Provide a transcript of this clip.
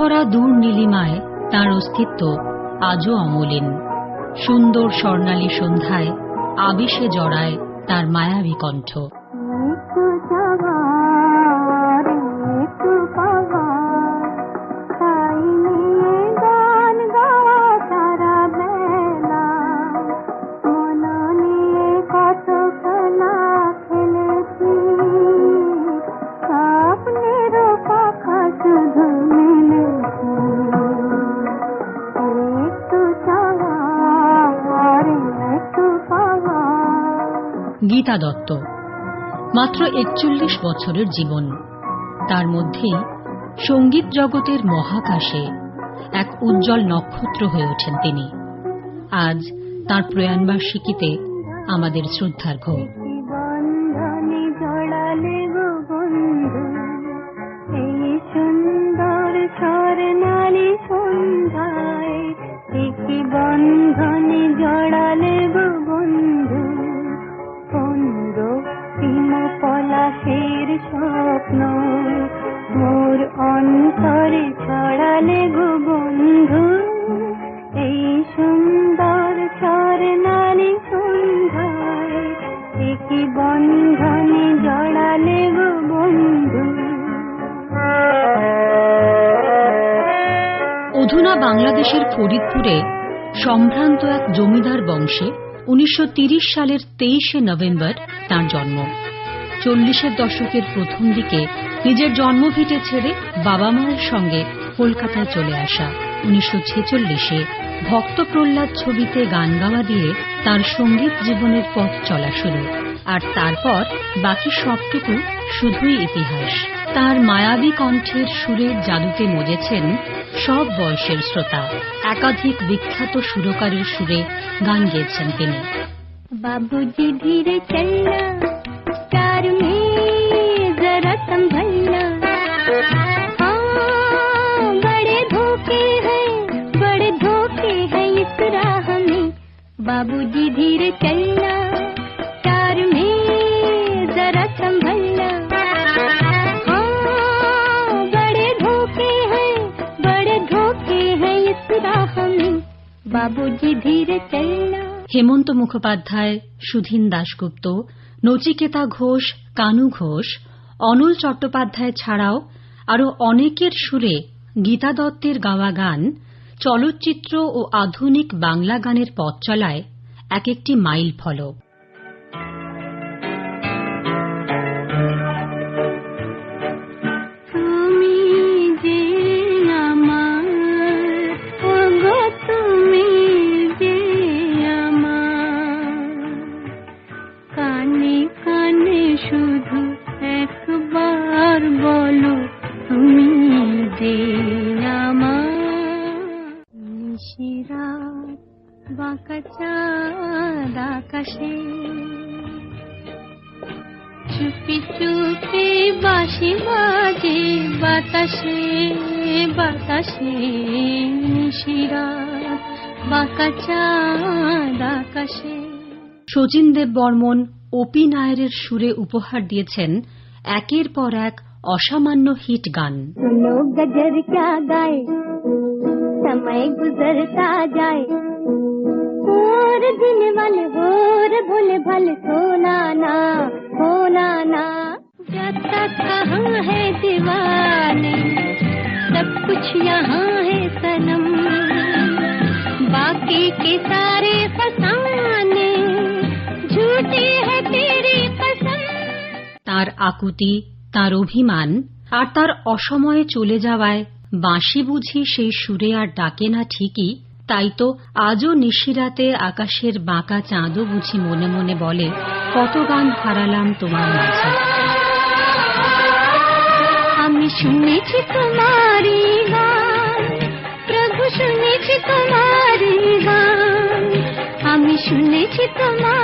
ভরা দূর নীলিমায় তাঁর অস্তিত্ব আজও অমলিন। সুন্দর স্বর্ণালী সন্ধ্যায় আবিষে জড়ায় তার মায়াবী কণ্ঠ। গীতা দত্ত। মাত্র একচল্লিশ বছরের জীবন। তার মধ্যেই সংগীত জগতের মহাকাশে এক উজ্জ্বল নক্ষত্র হয়ে ওঠেন তিনি। আজ তাঁর প্রয়াণবার্ষিকীতে আমাদের শ্রদ্ধার্ঘ স্বপ্ন। মোর অন্তরে ছড়ালে গো বন্ধু, এই সুন্দর স্বর্ণালী সন্ধ্যায় একই বন্ধনে জড়ালে গো বন্ধু। অধুনা বাংলাদেশের ফরিদপুরে সম্ভ্রান্ত এক জমিদার বংশে উনিশশো সালের তেইশে নভেম্বর তার জন্ম। চল্লিশের দশকের প্রথম দিকে নিজের জন্মভিটে ছেড়ে বাবা মায়ের সঙ্গে কলকাতায় চলে আসা। উনিশশো ছেচল্লিশে ভক্ত প্রহ্লাদ ছবিতে গান গাওয়া দিয়ে তার সংগীত জীবনের পথ চলা শুরু। আর তারপর বাকি সবটুকু শুধুই ইতিহাস। তার মায়াবী কণ্ঠের সুরের জাদুতে মজেছেন সব বয়সের শ্রোতা। একাধিক বিখ্যাত সুরকারের সুরে গান গেয়েছেন তিনি। বাবুজি ধীরে कार में जरा संभलना हाँ, बड़े धोखे हैं बड़े धोखे हैं इस राह में बाबूजी धीरे चलना कार में जरा संभलना हाँ, बड़े धोखे हैं बड़े धोखे हैं इस राह में बाबूजी धीरे चलना হেমন্ত মুখোপাধ্যায় সুধীন দাশগুপ্ত নচিকেতা ঘোষ, কানু ঘোষ, অনল চট্টোপাধ্যায় ছাড়াও আরও অনেকের সুরে গীতা দত্তের গাওয়া গান, চলচ্চিত্র ও আধুনিক বাংলা গানের পথ চলায় এক একটি মাইল ফলক চুপি চুপি বাতাসে বাতাসে নিশিরাত শচীন দেব বর্মন ওপি নায়ারের সুরে উপহার দিয়েছেন একের পর এক অসামান্য হিট গান सुनो गजर क्या गाए समय गुजरता जाए और दिन वाले और भोले भाले सोना ना सोना ना जाता कहाँ है दीवाने सब कुछ यहाँ है सनम बाकी के सारे फसाने झूठी है तेरी कसम তার আকুতি তার অভিমান আর তার অসময়ে চলে যাওয়ায় বাঁশি বুঝি সেই সুরে আর ডাকে না ঠিকই, তাই তো আজও নিশিরাতে আকাশের বাঁকা চাঁদও বুঝি মনে মনে বলে, কত গান হারালাম তোমার মাঝে। আমি শুনেছি তোমারি প্রভু শুনেছি আমি শুনেছি তোমার